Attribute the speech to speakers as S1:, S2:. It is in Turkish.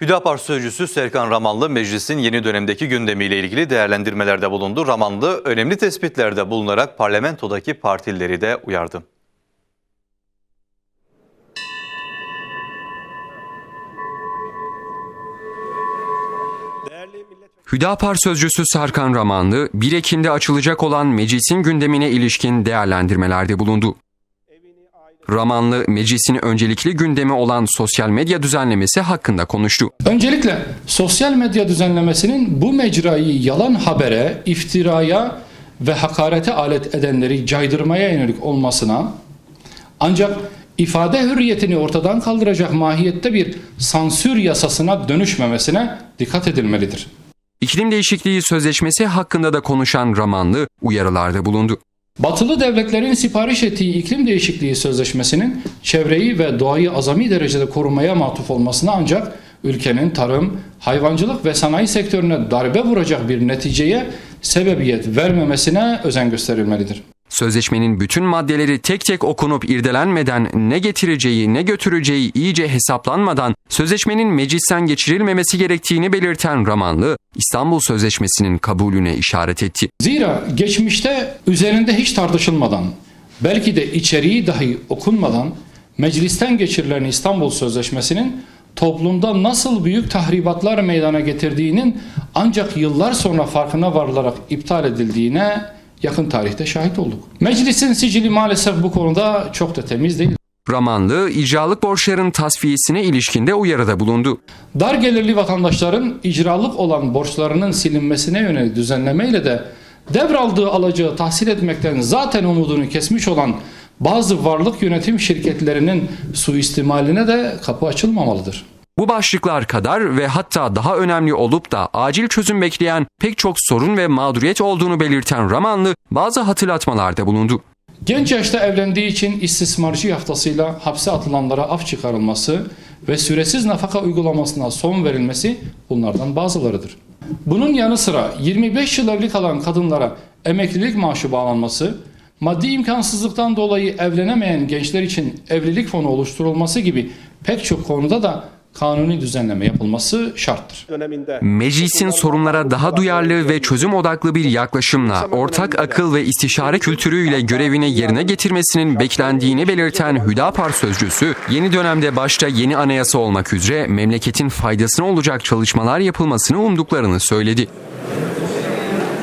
S1: Hüdapar Sözcüsü Serkan Ramanlı meclisin yeni dönemdeki gündemiyle ilgili değerlendirmelerde bulundu. Ramanlı önemli tespitlerde bulunarak parlamentodaki partileri de uyardı.
S2: Hüdapar sözcüsü Serkan Ramanlı, 1 Ekim'de açılacak olan meclisin gündemine ilişkin değerlendirmelerde bulundu. Ramanlı, meclisin öncelikli gündemi olan sosyal medya düzenlemesi hakkında konuştu.
S3: Öncelikle sosyal medya düzenlemesinin bu mecrayı yalan habere, iftiraya ve hakarete alet edenleri caydırmaya yönelik olmasına ancak ifade hürriyetini ortadan kaldıracak mahiyette bir sansür yasasına dönüşmemesine dikkat edilmelidir.
S2: İklim değişikliği sözleşmesi hakkında da konuşan Ramanlı uyarılarda bulundu.
S3: Batılı devletlerin sipariş ettiği iklim değişikliği sözleşmesinin çevreyi ve doğayı azami derecede korumaya matuf olmasına ancak ülkenin tarım, hayvancılık ve sanayi sektörüne darbe vuracak bir neticeye sebebiyet vermemesine özen gösterilmelidir.
S2: Sözleşmenin bütün maddeleri tek tek okunup irdelenmeden ne getireceği ne götüreceği iyice hesaplanmadan sözleşmenin meclisten geçirilmemesi gerektiğini belirten Ramanlı, İstanbul Sözleşmesi'nin kabulüne işaret etti.
S3: Zira geçmişte üzerinde hiç tartışılmadan, belki de içeriği dahi okunmadan meclisten geçirilen İstanbul Sözleşmesi'nin toplumda nasıl büyük tahribatlar meydana getirdiğinin ancak yıllar sonra farkına varılarak iptal edildiğine yakın tarihte şahit olduk. Meclisin sicili maalesef bu konuda çok da temiz değil.
S2: Ramanlı, icralık borçların tasfiyesine ilişkinde uyarıda bulundu.
S3: Dar gelirli vatandaşların icralık olan borçlarının silinmesine yönelik düzenlemeyle de devraldığı alacağı tahsil etmekten zaten umudunu kesmiş olan bazı varlık yönetim şirketlerinin suistimaline de kapı açılmamalıdır.
S2: Bu başlıklar kadar ve hatta daha önemli olup da acil çözüm bekleyen pek çok sorun ve mağduriyet olduğunu belirten Ramanlı bazı hatırlatmalarda bulundu.
S3: Genç yaşta evlendiği için istismarcı yaftasıyla hapse atılanlara af çıkarılması ve süresiz nafaka uygulamasına son verilmesi bunlardan bazılarıdır. Bunun yanı sıra 25 yıl evli kalan kadınlara emeklilik maaşı bağlanması, maddi imkansızlıktan dolayı evlenemeyen gençler için evlilik fonu oluşturulması gibi pek çok konuda da kanuni düzenleme yapılması şarttır.
S4: döneminde
S2: Meclisin sorunlara daha duyarlı ve çözüm odaklı bir yaklaşımla, ortak akıl ve istişare kültürüyle görevini yerine getirmesinin beklendiğini belirten Hüdapar sözcüsü, yeni dönemde başta yeni anayasa olmak üzere memleketin faydasına olacak çalışmalar yapılmasını umduklarını söyledi.